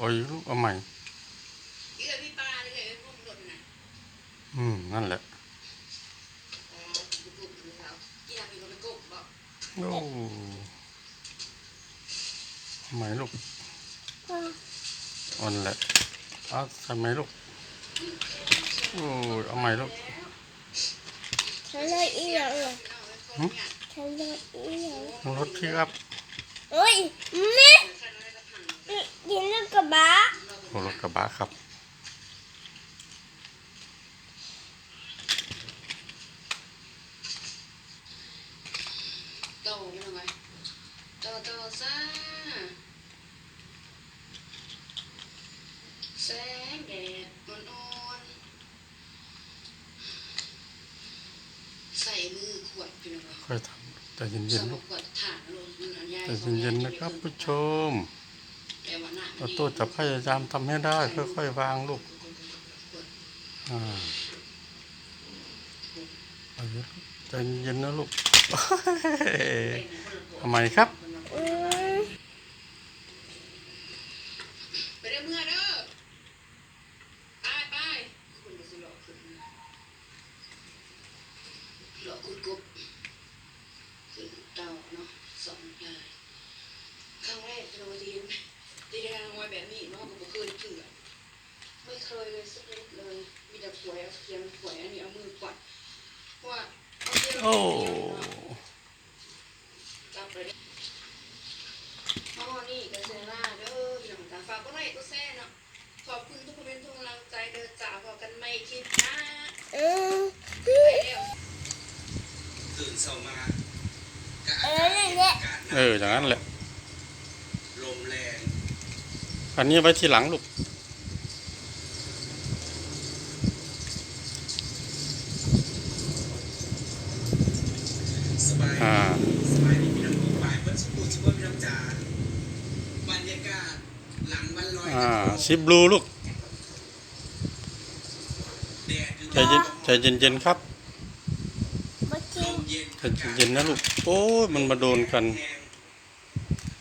อีกลูกเอาใหม่นี่เลยพี่ปลานี่เลยพุ่มหล่นน่ะอืม นั่นแหละอ๋อกุบกุบดูเขากินอะไรก็ไปกุบบอกโอ้เอาใหม่ลูกอ่อนแหละเอาใส่ไหมลูก โอ้ยเอาใหม่ลูกฉันเลยอีหยังอะหึฉันเลยอีหยังรถพี่ครับ โอ้ยแม่ กินแล้วกระบะโอ้รถกระบะครับ โตมันเอาไว้โตโตซะแสงแดดอ่อนๆใส่มือขวดพี่น้องค่อยทำใจเย็นใส่ๆลูก ขวดถ่านลงมันอันใหญ่ใจเย็นๆนะครับผู้ชมแต่ว่าหน้า เราตัวจะพยายามทำให้ได้ ค่อยๆวางลูกอ่าเอาเยอะใจเย็นนะลูกทำไมครับ อืม ไปเด้อเมื่อเด้อไปไปคุณก็สิหลอกขึ้นมาหลอกคุณกบขึ้นเต่าเนาะสองยายครั้งแรกที่เราได้ยินได้ได้รางวัล แบบนี้เนาะก็บ่เคยเถื่อไม่เคยเลยสักนิดเลย มีแต่ป่วยเอาเคียงป่วยอันนี้เอามือกวาดเพราะว่าเอาเคียงโอ้จับไปดิอ๋อนี่ก็เซล่าเด้อพี่น้องตาฝากก็ไลค์ก็แซ่เนาะขอบคุณทุกคนเป็นทุกกำลังใจเดินจ่าพอกันไม่คิดนะอืมไปเร็วตื่นเช้ามาเออนั่นแหละการเอออย่างนั้นแหละ ลมแรง อันนี้ไว้ทีหลังลูกสบายอ่าสบายดีพี่น้องทุกฝ่ายเพิ่นสมบูรณ์สมบูรณ์พี่น้องจ๋าบรรยากาศหลังวันลอยกอ่าระทงชิบลูลูกแดดอยู่ใจเย็นใจเย็นๆครับมาลกินมเย็นใจเย็นๆนะลูก โอ้ยมันมาโดนกัน แห้ง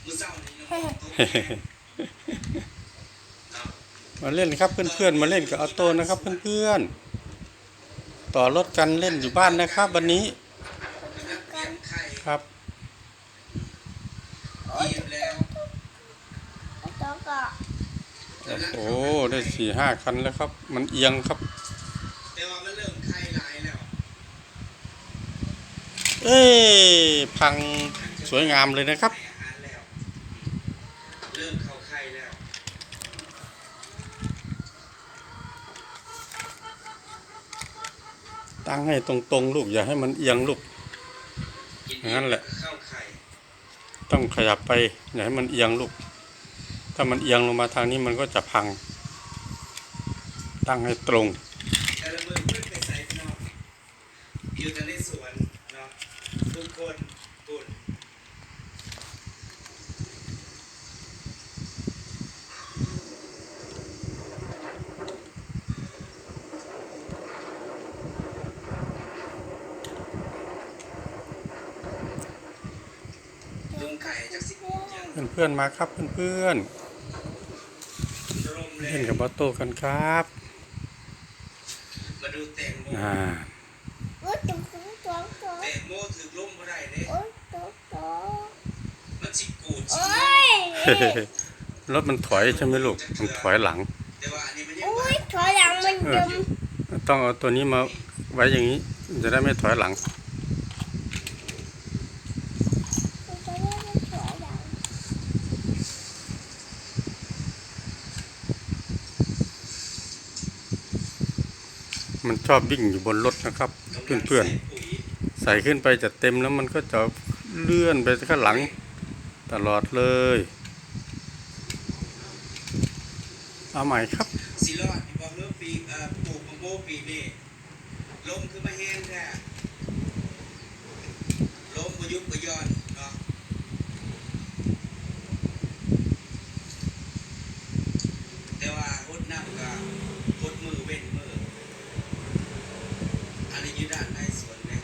มื้อเช้านี้น้องตกเนาะ มาเล่นครับเพื่อนๆมาเล่นกับออโต้นะครับเพื่อนๆต่อรถกันเล่นอยู่บ้านนะครับ วันนี้ครับโอ้โหได้สี่ห้าคันแล้วครับ มันเอียงครับแต่ว่ามันเริ่มไข่หลายแล้วเอ้พังสวยงามเลยนะครับเริ่มเข้าไข่แล้ว ตั้งให้ตรงๆลูกอย่าให้มันเอียงลูกนอย่างนั้นแหละ ต้องขยับไปอย่าให้มันเอียงลูก ถ้ามันเอียงลงมาทางนี้มันก็จะพัง ตั้งให้ตรงแต่ละมือเพื่อไปใส่นองอยู่แต่ในสวนเนาะทุกคน ลุงไข่จากสิบยังเพื่อนๆมาครับเพื่อนลมๆแรเล่นงกับออโต้กันครับ มาดูแตงโมอ่าโอ้ยจุ๊บจุ๊บจุ๊บจุ๊บแตงโมถือลมบ่ได้เด้โอ้ยจุ๊บจุ๊บมันสิกูดโอ้สิยรถมันถอยใช่ไหมลูก มันถอยหลังแต่ว่าอันนี้มันยังโอ้ว่ายถอยหลังมันจมต้องเอาตัวนี้มาไว้อย่างนี้ จะได้ไม่ถอยหลัง มันจะได้ไม่ถอยหลัง มันชอบวิ่งอยู่บนรถนะครับเพื่อนๆใส่ขึ้นไปจะเต็มแล้วมันก็จะเลื่อนไปข้างหลังตลอดเลยเอาใหม่ครับสิรอดบอกเริ่มปีอ่อปลูกมะโมปีนี้ลมคือมาแห้งแท้ลมบ่ยุบบ่ย้อนเนาะแต่ว่าหดน้ำก็หดมือเว้นมืออันนี้อยู่ด้านในสวนเนี่ย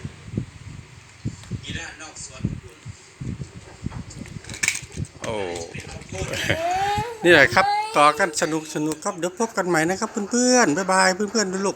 อยู่ด้านนอกสวนคุณ โอ้นี่แหละครับ ต่อกันสนุกสนุกครับเดี๋ยวพบกันใหม่นะครับเพื่อนๆบ๊ายบายเพื่อนๆด้วยลูก